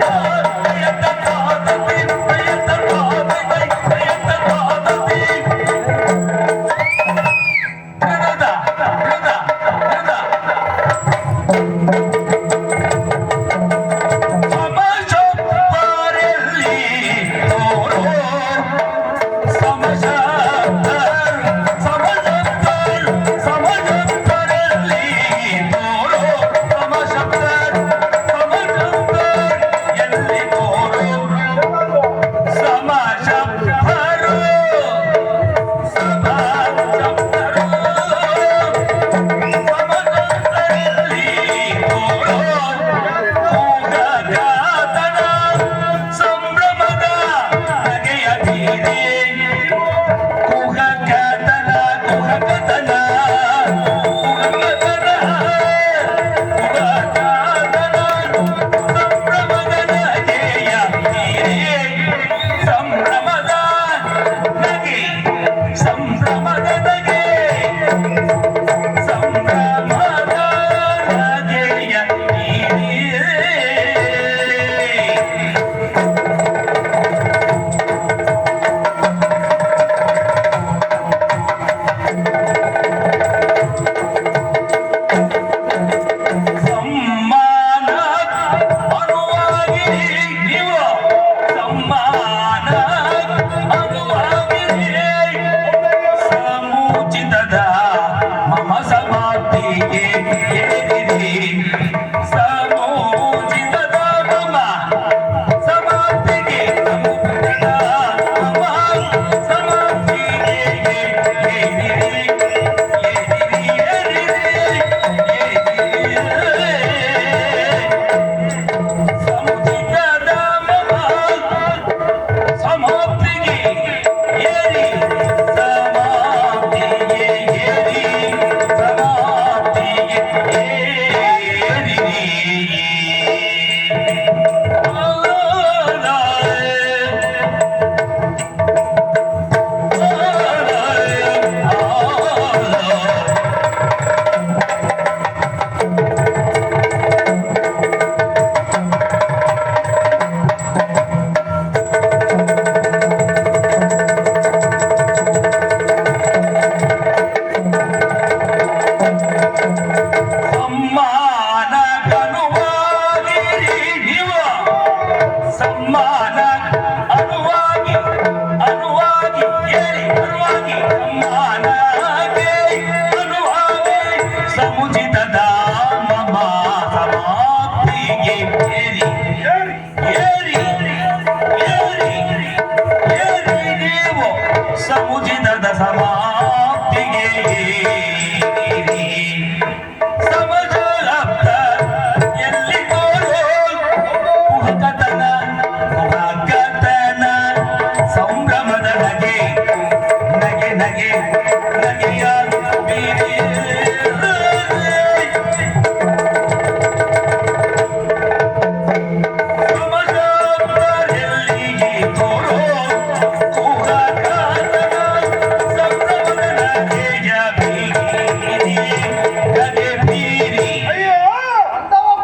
Thank. Yeah. ye ಸಮುಚಿತದ ಸಮಾಪ್ತಿಗೆ ಸಮಜಾಲಬ್ಧ ಎಲ್ಲಿ ತೋರೋ ಕುಹಕತನ ಕುಹಕತನ ಸಂಭ್ರಮದ ನಗೆ ನಗೆ ನಗೆ ನಗೆಯ